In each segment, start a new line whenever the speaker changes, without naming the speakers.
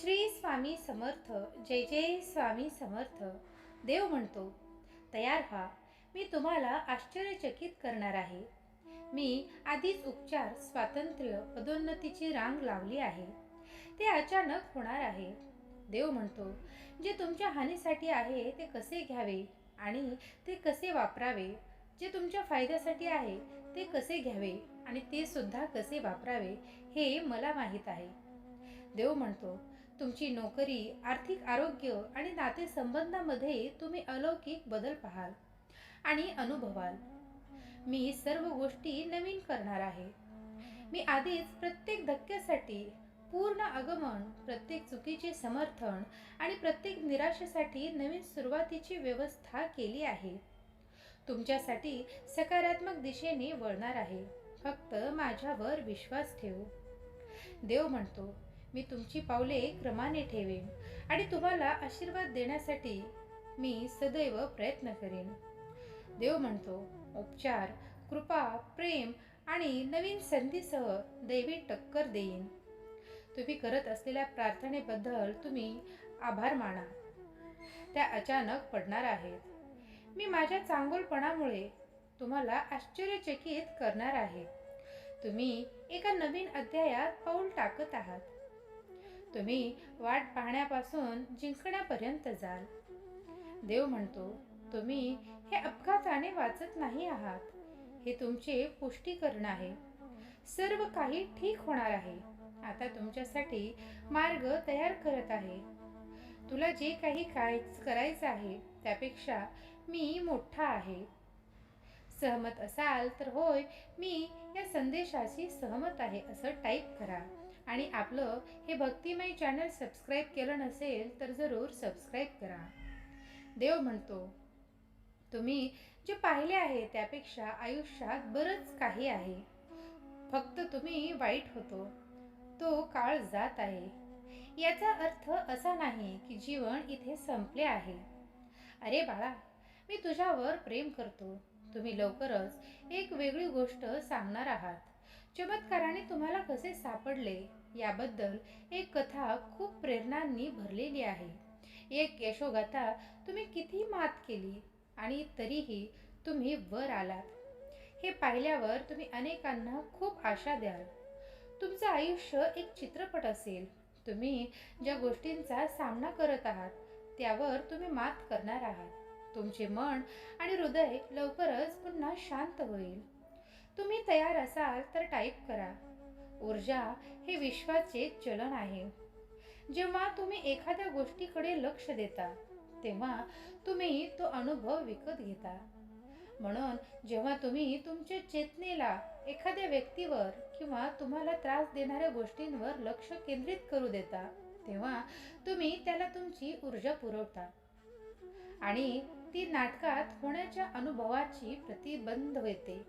श्री स्वामी समर्थ जय जय स्वामी समर्थ. देव म्हणतो तयार व्हा मी तुम्हाला आश्चर्यचकित करणार आहे. मी आधीच उपचार स्वातंत्र्य पदोन्नतीची रांग लावली आहे. ते अचानक होणार आहे. देव म्हणतो जे तुमच्या हानीसाठी आहे ते कसे घ्यावे आणि ते कसे वापरावे? जे तुमच्या फायद्यासाठी आहे ते कसे घ्यावे आणि ते सुद्धा कसे वापरावे हे मला माहीत आहे. देव म्हणतो तुमची नोकरी आर्थिक आरोग्य आणि नातेसंबंधामध्ये तुम्ही अलौकिक बदल पाहाल आणि अनुभवाल. मी सर्व गोष्टी नवीन करणार आहे. मी आधीच प्रत्येक धक्क्यासाठी पूर्ण आगमन प्रत्येक चुकीचे समर्थन आणि प्रत्येक निराशेसाठी नवीन सुरुवातीची व्यवस्था केली आहे. तुमच्यासाठी सकारात्मक दिशेने वळणार आहे. फक्त माझ्यावर विश्वास ठेव. देव म्हणतो मी तुमची पावले क्रमाने ठेवेन आणि तुम्हाला आशीर्वाद देण्यासाठी मी सदैव प्रयत्न करेन. देव म्हणतो उपचार कृपा प्रेम आणि नवीन संधीसह दैवी टक्कर देईन. तुम्ही करत असलेल्या प्रार्थनेबद्दल तुम्ही आभार माना. त्या अचानक पडणार आहेत. मी माझ्या चांगुलपणामुळे तुम्हाला आश्चर्यचकित करणार आहे. तुम्ही एका नवीन अध्यायात पाऊल टाकत आहात. तुम्ही वाट पाहण्यापासून जिंकण्यापर्यंत जाल. देव म्हणतो तुम्ही हे अपघाताने वाचत नाही आहात. हे तुमचे पुष्टीकरण आहे. सर्व काही ठीक होणार आहे. आता तुमच्यासाठी मार्ग तयार करत आहे. तुला जे काही काय करायचं आहे त्यापेक्षा मी मोठा आहे. सहमत असाल तर होय मी या संदेशाशी सहमत आहे असं टाईप करा. आणि आपलं हे भक्तिमय चॅनल सबस्क्राईब केलं नसेल तर जरूर सबस्क्राईब करा. देव म्हणतो तुम्ही जे पाहिले आहे त्यापेक्षा आयुष्यात बरंच काही आहे. फक्त तुम्ही वाईट होतो. तो काळ जात आहे. याचा अर्थ असा नाही की जीवन इथे संपले आहे. अरे बाळा मी तुझ्यावर प्रेम करतो. तुम्ही लवकरच एक वेगळी गोष्ट सांगणार आहात. चमत्काराने तुम्हाला कसे सापडले? याबद्दल एक कथा खूप प्रेरणांनी भरलेली आहे. एक यशोगाथा तुम्ही किती मात केली आणि तरीही तुम्ही वर आलात. हे पाहिल्यावर तुम्ही अनेकांना खूप आशा द्याल. तुमचं आयुष्य एक चित्रपट असेल. तुम्ही ज्या गोष्टींचा सामना करत आहात त्यावर तुम्ही मात करणार आहात. तुमचे मन आणि हृदय लवकरच पुन्हा शांत होईल. तुम्ही तयार असाल तर टाईप करा. ऊर्जा हे विश्वाचे चलन आहे. जेव्हा तुम्ही एखाद्या गोष्टीकडे लक्ष देता तेव्हा तुम्ही तो अनुभव विकत घेता. म्हणून जेव्हा तुम्ही तुमच्या चेतनेला एखाद्या व्यक्तीवर किंवा तुम्हाला त्रास देणाऱ्या गोष्टींवर लक्ष केंद्रित करू देता तेव्हा तुम्ही त्याला तुमची ऊर्जा पुरवता. आणि ती नाटकात होण्याच्या अनुभवाची प्रतिबंध होते.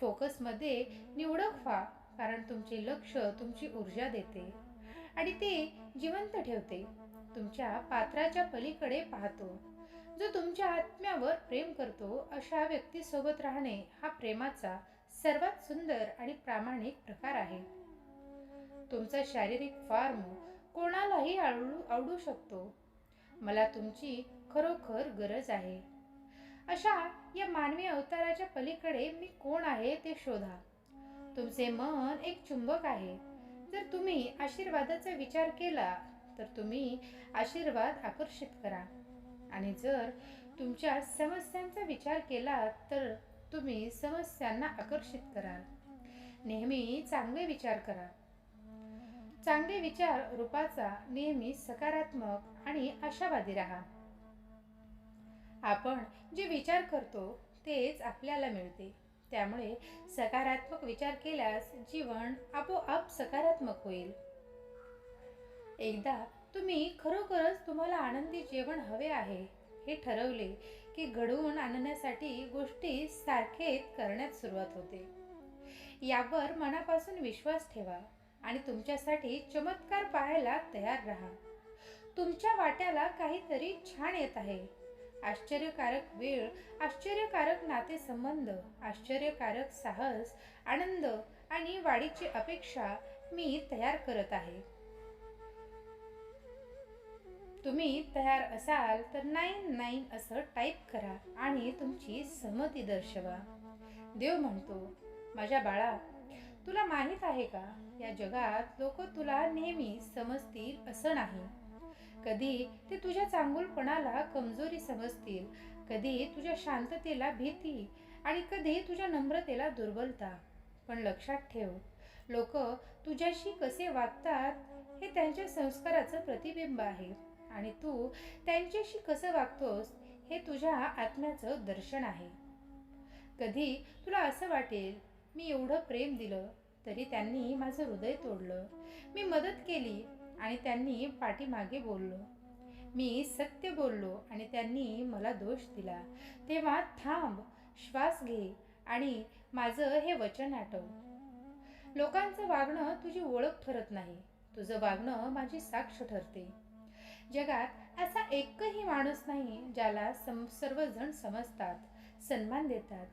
फोकसमध्ये निवडक व्हा. कारण तुमचे लक्ष तुमची ऊर्जा देते आणि ते जिवंत ठेवते. तुमच्या पात्राच्या पलीकडे पाहतो. जो तुमच्या आत्म्यावर प्रेम करतो अशा व्यक्तीसोबत राहणे हा प्रेमाचा सर्वात सुंदर आणि प्रामाणिक प्रकार आहे. तुमचा शारीरिक फॉर्म कोणालाही आवडू आवडू शकतो. मला तुमची खरोखर गरज आहे. अशा या मानवी अवताराच्या पलीकडे मी कोण आहे ते शोधा. तुमचे मन एक चुंबक आहे. जर तुम्ही आशीर्वादाचा विचार केला तर तुम्ही आशीर्वाद आकर्षित करा. आणि जर तुमच्या समस्यांचा विचार केला तर तुम्ही समस्यांना आकर्षित कराल नेहमी चांगले विचार करा. चांगले विचार रूपाचा नेहमी सकारात्मक आणि आशावादी राहा. आपण जे विचार करतो तेच आपल्याला मिळते. त्यामुळे सकारात्मक विचार केल्यास जीवन आपोआप सकारात्मक होईल. एकदा तुम्ही खरोखरच तुम्हाला आनंदी जेवण हवे आहे हे ठरवले की घडवून आणण्यासाठी गोष्टी सारखेच करण्यात सुरुवात होते. यावर मनापासून विश्वास ठेवा आणि तुमच्यासाठी चमत्कार पाहायला तयार राहा. तुमच्या वाट्याला काहीतरी छान येत आहे. आश्चर्यकारक वेळ आश्चर्यकारक नातेसंबंध आश्चर्यकारक साहस आनंद आणि वाढीची अपेक्षा मी तयार करत आहे. तुम्ही तयार असाल तर नाईन नाईन असं टाईप करा आणि तुमची सहमती दर्शवा. देव म्हणतो माझ्या बाळा तुला माहीत आहे का? या जगात लोक तुला नेहमी समजतील असं नाही. कधी ते तुझ्या चांगुलपणाला कमजोरी समजतील कधी तुझ्या शांततेला भीती आणि कधी तुझ्या नम्रतेला दुर्बलता. पण लक्षात ठेव लोक तुझ्याशी कसे वागतात हे त्यांच्या संस्काराचं प्रतिबिंब आहे आणि तू त्यांच्याशी कसं वागतोस हे तुझ्या आत्म्याचं दर्शन आहे. कधी तुला असं वाटेल मी एवढं प्रेम दिलं तरी त्यांनी माझं हृदय तोडलं मी मदत केली आणि त्यांनी पाठीमागे बोललो. मी सत्य बोललो आणि त्यांनी मला दोष दिला. तेव्हा थांब श्वास घे आणि माझं हे वचन आठव. लोकांचं वागणं तुझी ओळख ठरत नाही. तुझं वागणं माझी साक्ष ठरते. जगात असा एकही माणूस नाही ज्याला सम सर्वजण समजतात सन्मान देतात.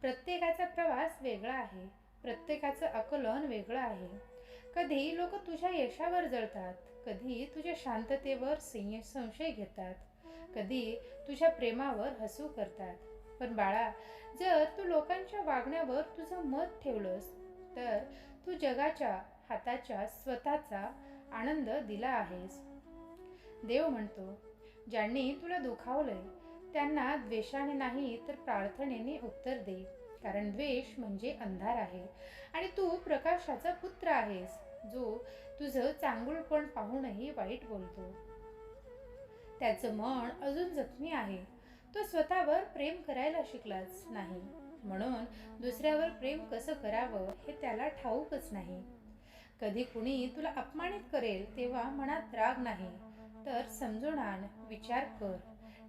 प्रत्येकाचा प्रवास वेगळा आहे. प्रत्येकाचं आकलन वेगळं आहे. कधी लोक तुझ्या यशावर जळतात. कधी तुझ्या शांततेवर संय संशय घेतात. कधी तुझ्या प्रेमावर हसू करतात. पण बाळा जर तू लोकांच्या वागण्यावर तुझं मत ठेवलंस तर तू जगाच्या हाताच्या स्वतःचा आनंद दिला आहेस. देव म्हणतो ज्यांनी तुला दुखावलंय त्यांना द्वेषाने नाही तर प्रार्थनेने उत्तर दे. कारण द्वेष म्हणजे अंधार आहे. आणि तू प्रकाशाचा पुत्र आहेस जो तुझं चांगुलपण पाहूनही वाईट बोलतो. त्याचं मन अजून जखमी आहे. तो स्वतःवर प्रेम करायला शिकलाच नाही. म्हणून दुसऱ्यावर प्रेम कसं करावं हे त्याला ठाऊकच नाही. कधी कुणी तुला अपमानित करेल तेव्हा मनात राग नाही. तर समजून आण विचार कर.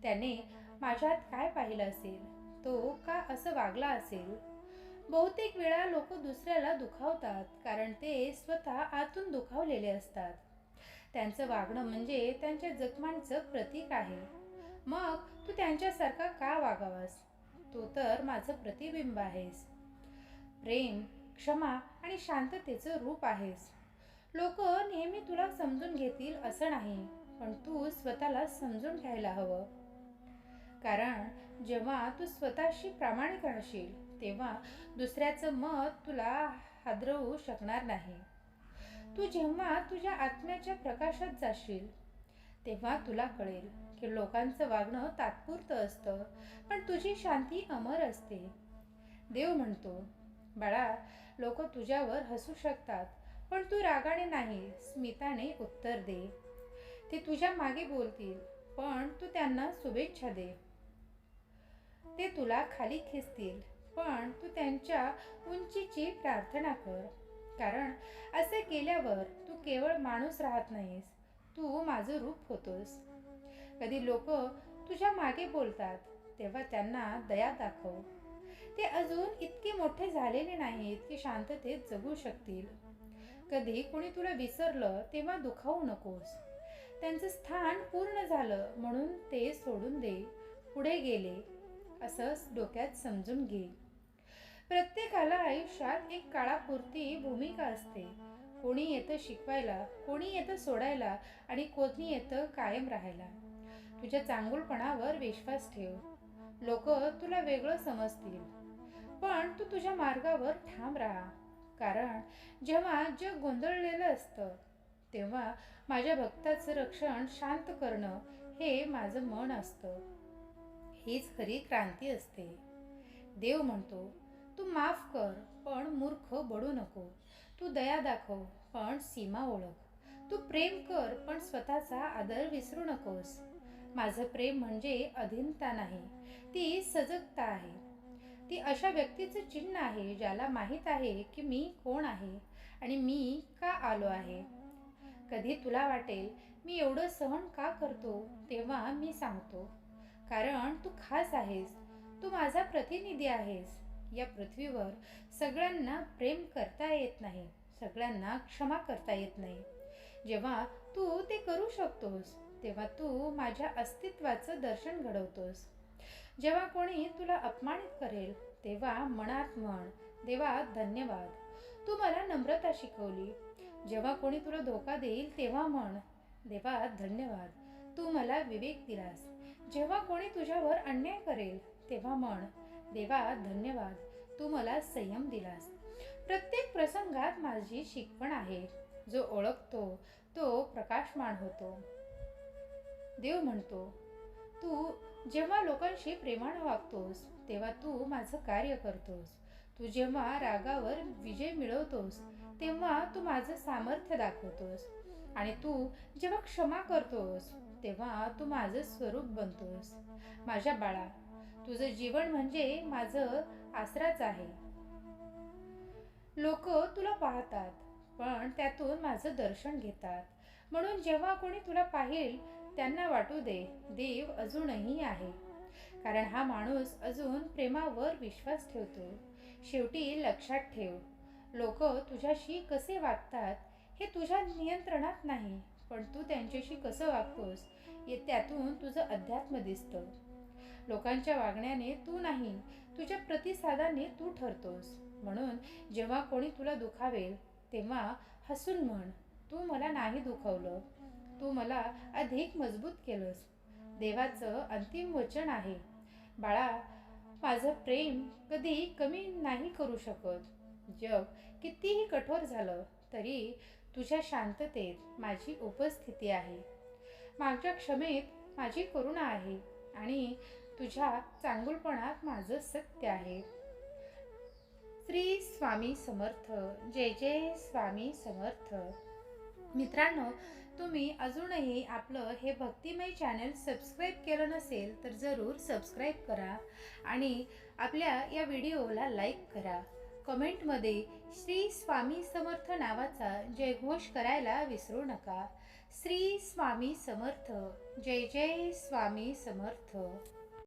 त्याने माझ्यात काय पाहिलं असेल? तो का असं वागला असेल? बहुतेक वेळा लोक दुसऱ्याला दुखावतात कारण ते स्वतः आतून दुखावलेले असतात. त्यांचं वागणं म्हणजे त्यांच्या जखमांचं प्रतीक आहे. मग तू त्यांच्यासारखा का वागावास? तू तर माझं प्रतिबिंब आहेस. प्रेम क्षमा आणि शांततेचं रूप आहेस. लोक नेहमी तुला समजून घेतील असं नाही पण तू स्वतःला समजून घ्यायला हवं. कारण जेव्हा तू स्वतःशी प्रामाणिक राहशील तेव्हा दुसऱ्याचं मत तुला हादरवू शकणार नाही. तू जेव्हा तुझ्या आत्म्याच्या प्रकाशात जाशील तेव्हा तुला कळेल की लोकांचं वागणं तात्पुरतं असतं पण तुझी शांती अमर असते. देव म्हणतो बाळा लोक तुझ्यावर हसू शकतात पण तू रागाने नाही स्मिताने उत्तर दे. ते तुझ्या मागे बोलतील पण तू त्यांना शुभेच्छा दे. ते तुला खाली खेचतील. पण तू त्यांच्या उंचीची प्रार्थना कर. कारण असे केल्यावर तू केवळ माणूस राहत नाहीस तू माझं रूप होतोस. कधी लोक तुझ्या मागे बोलतात तेव्हा त्यांना दया दाखव. ते अजून इतके मोठे झालेले नाहीत की शांततेत जगू शकतील. कधी कोणी तुला विसरलं तेव्हा दुखावू नकोस. त्यांचं स्थान पूर्ण झालं म्हणून ते सोडून दे. पुढे गेले असंच डोक्यात समजून घे. प्रत्येकाला आयुष्यात एक काळापुरती भूमिका असते. कोणी येतं शिकवायला कोणी येतं सोडायला आणि कोणी येतं कायम राहायला. तुझ्या चांगुलपणावर विश्वास ठेव. लोक तुला वेगळं समजतील. पण तू तुझ्या मार्गावर ठाम राहा. कारण जेव्हा जग गोंधळलेलं असतं तेव्हा माझ्या भक्ताचं रक्षण शांत करणं हे माझं मन असतं. हीच खरी क्रांती असते. देव म्हणतो तू माफ कर पण मूर्ख बडू नको. तू दया दाखव पण सीमा ओळख. तू प्रेम कर पण स्वतःचा आदर विसरू नकोस. माझं प्रेम म्हणजे अधीनता नाही ती सजगता आहे. ती अशा व्यक्तीचं चिन्ह आहे ज्याला माहीत आहे की मी कोण आहे आणि मी का आलो आहे. कधी तुला वाटेल मी एवढं सहन का करतो तेव्हा मी सांगतो. कारण तू खास आहेस. तू माझा प्रतिनिधी आहेस. या पृथ्वीवर सगळ्यांना प्रेम करता येत नाही. सगळ्यांना क्षमा करता येत नाही. जेव्हा तू ते करू शकतोस तेव्हा तू माझ्या अस्तित्वाचं दर्शन घडवतोस. जेव्हा कोणी तुला अपमानित करेल तेव्हा मनात म्हण देवा धन्यवाद. तू मला नम्रता शिकवली. जेव्हा कोणी तुला धोका देईल तेव्हा म्हण देवा धन्यवाद. तू मला विवेक दिलास. जेव्हा कोणी तुझ्यावर अन्याय करेल तेव्हा म्हण देवा धन्यवाद. तू मला संयम दिलास. प्रत्येक प्रसंगात माझी शिकवण आहे. जो ओळखतो तो प्रकाशमान होतो. देव म्हणतो तू जेव्हा लोकांशी प्रेमानं वागतोस तेव्हा तू माझं कार्य करतोस. तू जेव्हा रागावर विजय मिळवतोस तेव्हा तू माझं सामर्थ्य दाखवतोस. आणि तू जेव्हा क्षमा करतोस तेव्हा तू माझं स्वरूप बनतोस माझ्या बाळा तुझं जीवन म्हणजे माझं आसराच आहे. लोक तुला पाहतात पण त्यातून माझं दर्शन घेतात. म्हणून जेव्हा कोणी तुला पाहिल त्यांना वाटू दे देव अजूनही आहे. कारण हा माणूस अजून प्रेमावर विश्वास ठेवतो. शेवटी लक्षात ठेव लोक तुझ्याशी कसे वागतात हे तुझ्या नियंत्रणात नाही. पण तू त्यांच्याशी कसं वागतोस हे त्यातून तुझं अध्यात्म दिसतं. लोकांच्या वागण्याने तू नाही तुझ्या प्रतिसादाने तू ठरतोस. म्हणून जेव्हा कोणी तुला दुखावेल तेव्हा हसून म्हण तू मला नाही दुखवलं तू मला अधिक मजबूत केलंस. देवाचं अंतिम वचन आहे. बाळा माझं प्रेम कधी कमी नाही करू शकत. जग कितीही कठोर झालं तरी तुझ्या शांततेत माझी उपस्थिती आहे. माझ्या क्षमेत माझी करुणा आहे आणि तुझ्या चांगुलपणात माझं सत्य आहे. श्री स्वामी समर्थ. जय जय स्वामी समर्थ. मित्रांनो तुम्ही अजूनही आपलं हे भक्तिमय चॅनल सबस्क्राईब केलं नसेल तर जरूर सबस्क्राईब करा आणि आपल्या या व्हिडिओला लाईक करा. कमेंटमध्ये श्री स्वामी समर्थ नावाचा जयघोष करायला विसरू नका. श्री स्वामी समर्थ जय जय स्वामी समर्थ.